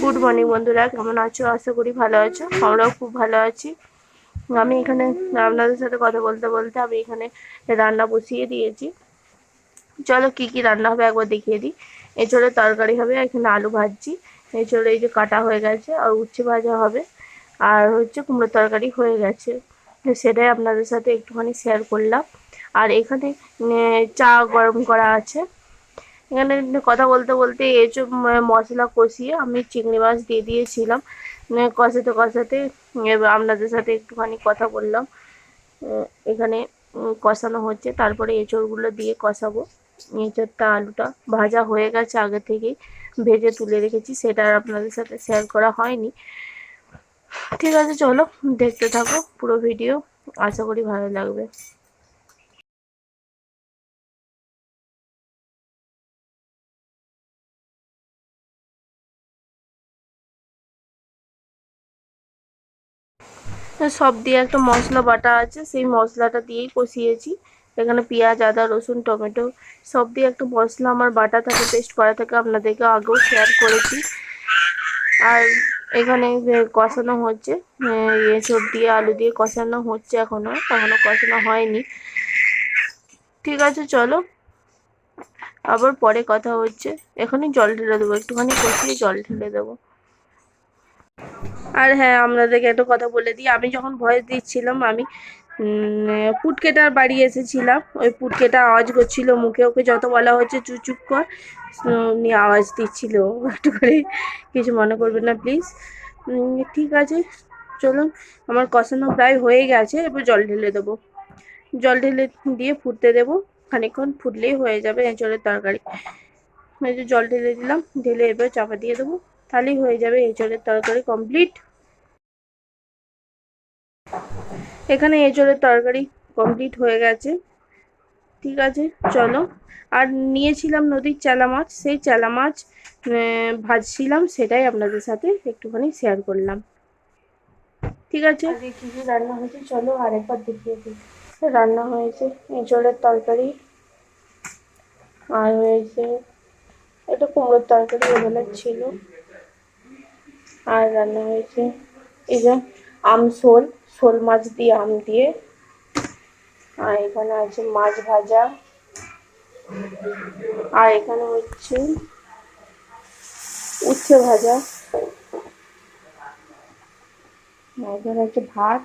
Good morning বন্ধুরা। কেমন আছো? আশা করি ভালো আছো। আমরাও খুব ভালো আছি। আমি এখানে আপনাদের সাথে কথা বলতে বলতে আমি এখানে রান্না বসিয়ে দিয়েছি। চলো কি কি রান্না হবে একবার দেখিয়ে দিই। এঁচড়ের তরকারি হবে, এখানে আলু ভাজছি। এঁচড়ে এই যে কাটা হয়ে গেছে, আর উচ্ছে ভাজা হবে। আর হচ্ছে কুমড়োর তরকারি হয়ে গেছে। সেটাই আপনাদের সাথে একটুখানি শেয়ার করলাম। আর এখানে চা গরম করা আছে। এখানে কথা বলতে বলতে এসব মশলা কষিয়ে আমি চিংড়ি মাছ দিয়ে দিয়েছিলাম। কষাতে কষাতে আপনাদের সাথে একটুখানি কথা বললাম। এখানে কষানো হচ্ছে। তারপরে এঁচড়গুলো দিয়ে কষাবো। এঁচড়টা, আলুটা ভাজা হয়ে গেছে আগে থেকেই। ভেজে তুলে রেখেছি। সেটা আর আপনাদের সাথে শেয়ার করা হয়নি। ঠিক আছে, চলো দেখতে থাকো পুরো ভিডিও আশা করি ভালো লাগবে। সব দিয়ে একটা মশলা বাটা আছে, সেই মশলাটা দিয়েই কষিয়েছি। এখানে পেঁয়াজ, আদা, রসুন, টমেটো সব দিয়ে একটা মশলা আমার বাটা থাকে, পেস্ট করা থাকে, আপনাদেরকে আগেও শেয়ার করেছি। আর এখানে কষানো হচ্ছে এসব দিয়ে আলু দিয়ে কষানো হচ্ছে এখনও এখনও কষানো হয়নি। ঠিক আছে, চলো। আবার পরে কথা হচ্ছে। এখনই জল ঢেলে দেবো, একটুখানি কষিয়ে জল ঢেলে দেবো। আর হ্যাঁ আপনাদেরকে একটা কথা বলে দিই। আমি যখন ভয়েস দিচ্ছিলাম, আমি পুটকেটার বাড়ি এসেছিলাম। ওই পুটকেটা আওয়াজ করছিল মুখে। ওকে যত বলা হচ্ছে চুপ চুপ কর। উনি আওয়াজ দিচ্ছিল। একটু করে কিছু মনে করবেন না প্লিজ ঠিক আছে, চলুন। আমার কষানো প্রায় হয়ে গেছে। এবার জল ঢেলে দেবো। জল ঢেলে দিয়ে ফুটতে দেবো। খানিকক্ষণ ফুটলেই হয়ে যাবে এঁচড়ের তরকারি। জল ঢেলে দিলাম। ঢেলে এবার চাপা দিয়ে দেবো। তাহলেই হয়ে যাবে এঁচড়ের তরকারি কমপ্লিট এখানে এঁচড়ের তরকারি কমপ্লিট হয়ে গেছে। ঠিক আছে, চলো। আর নিয়েছিলাম নদীর চালা মাছ, সেই চালা মাছ ভাজছিলাম, সেটাই আপনাদের সাথে একটুখানি শেয়ার করলাম। ঠিক আছে? কি রান্না হয়েছে, চলো আরেকবার দেখিয়ে দিই। রান্না হয়েছে এঁচড়ের তরকারি। আর হয়েছে, এটা কুমড়োর তরকারি ওগুলো ছিল। আর রান্না হয়েছে। এই যে আম শোল শোল মাছ দিয়ে আম দিয়ে। আর এখানে আছে মাছ ভাজা। আর এখানে হচ্ছে উচ্ছে ভাজা। এখানে হচ্ছে ভাত।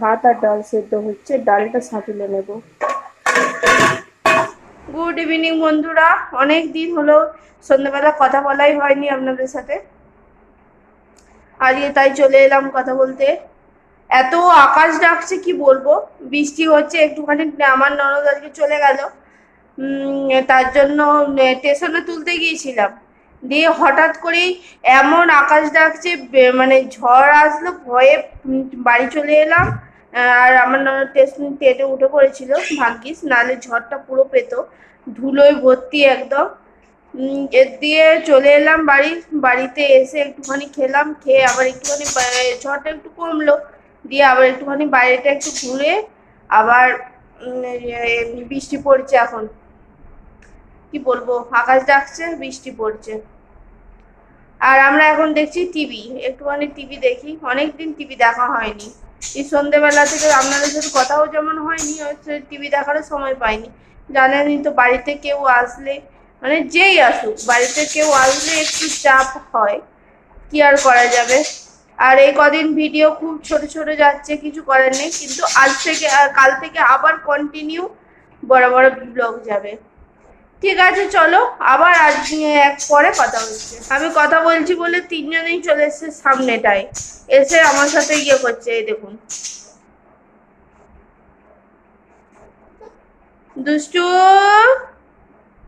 ভাত আর ডাল সেদ্ধ হচ্ছে। ডালটা সাঁতুলে নেব। গুড ইভিনিং বন্ধুরা। অনেক দিন হলো সন্ধ্যাবেলা কথা বলাই হয়নি আপনাদের সাথে। আজকে তাই চলে এলাম কথা বলতে। এত আকাশ ডাকছে, কি বলব? বৃষ্টি হচ্ছে, একটুখানি আমার ননদ আজকে চলে গেল। তার জন্য স্টেশনে তুলতে গিয়েছিলাম। দিয়ে হঠাৎ করেই এমন আকাশ ডাকছে মানে ঝড় আসলো, ভয়ে বাড়ি চলে এলাম। আর আমার ননদ স্টেশন ট্রেনে উঠে পড়েছিল, ভাগ্যিস। নাহলে ঝড়টা পুরো পেতো। ধুলোয় ভর্তি একদম। এর দিয়ে চলে এলাম বাড়ি। বাড়িতে এসে একটুখানি খেলাম, খেয়ে আবার একটুখানি ঝড়টা একটু কমলো। দিয়ে আবার একটুখানি বাইরেটা একটু ঘুরে আবার বৃষ্টি পড়ছে এখন। কি বলব, আকাশ ডাকছে, বৃষ্টি পড়ছে। আর আমরা এখন দেখছি টিভি। একটুখানি টিভি দেখি। অনেকদিন টিভি দেখা হয়নি। এই সন্ধেবেলা থেকে আপনাদের সাথে কথাও যেমন হয়নি, হচ্ছে টিভি দেখারও সময় পাইনি। জানেনই তো বাড়িতে কেউ আসলে মানে যেই আসুক, বাড়িতে কেউ আসলে একটু চাপ হয়, কি আর করা যাবে? আর এই কদিন ভিডিও খুব ছোট ছোট যাচ্ছে, কিছু করার নেই, কিন্তু আজ থেকে কাল থেকে আবার কন্টিনিউ বড় বড় ব্লগ যাবে। ঠিক আছে, চলো। আবার আজ এক পরে কথা হচ্ছে আমি কথা বলছি বলে তিনজনেই চলে এসছে সামনেটায়। এসে আমার সাথে ইয়ে করছে, এই দেখুন। দুষ্টু!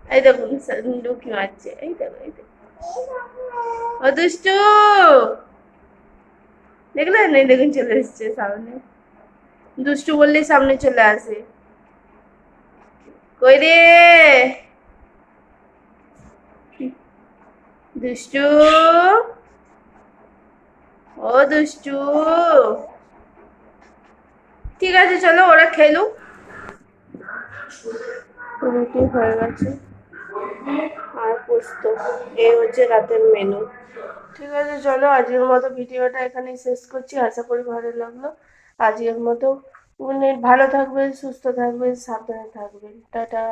এই দেখুন, লুকি মারছে। এই দেখো এই দেখো। ও দুষ্টু! দেখলেন এই দেখুন, চলে এসছে সামনে। দুষ্টু বললেই সামনে চলে আসে। কই রে? দুষ্টু। ও দুষ্টু। ঠিক আছে চলো ওরা খেলুক রুটি হয়ে গেছে। আর পোস্ত এই হচ্ছে রাতের মেনু ঠিক আছে চলো আজকের মতো ভিডিওটা এখানেই শেষ করছি। আশা করি ভালো লাগল। আজকের মতো। মানে ভালো থাকবেন সুস্থ থাকবেন সাবধানে থাকবেন। টাটা।